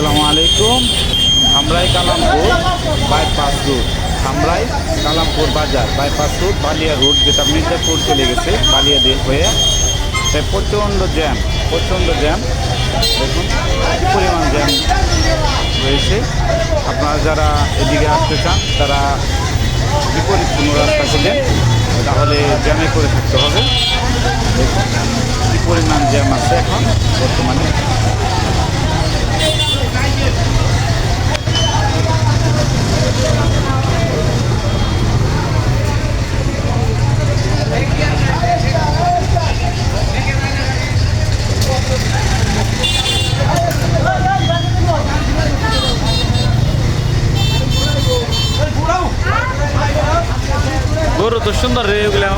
আসসালামু আলাইকুম। আমরাই কালামপুর বাইপাস রুট আমরাই কালামপুর বাজার, বাইপাস রুট বালিয়া রুট যেটা মির্জাপুর চলে গেছে, বালিয়া দিয়ে হয়ে তাই প্রচণ্ড জ্যাম প্রচণ্ড জ্যাম। দেখুন পরিমাণ জ্যাম রয়েছে। আপনারা যারা এদিকে আসতে চান, তারা বিপরীত কোনো রাস্তা খুঁজেন তাহলে জ্যামে করে থাকতে হবে। দেখুন, কি পরিমাণ জ্যাম আছে এখন বর্তমানে। গরু তো সুন্দর রে এগুলো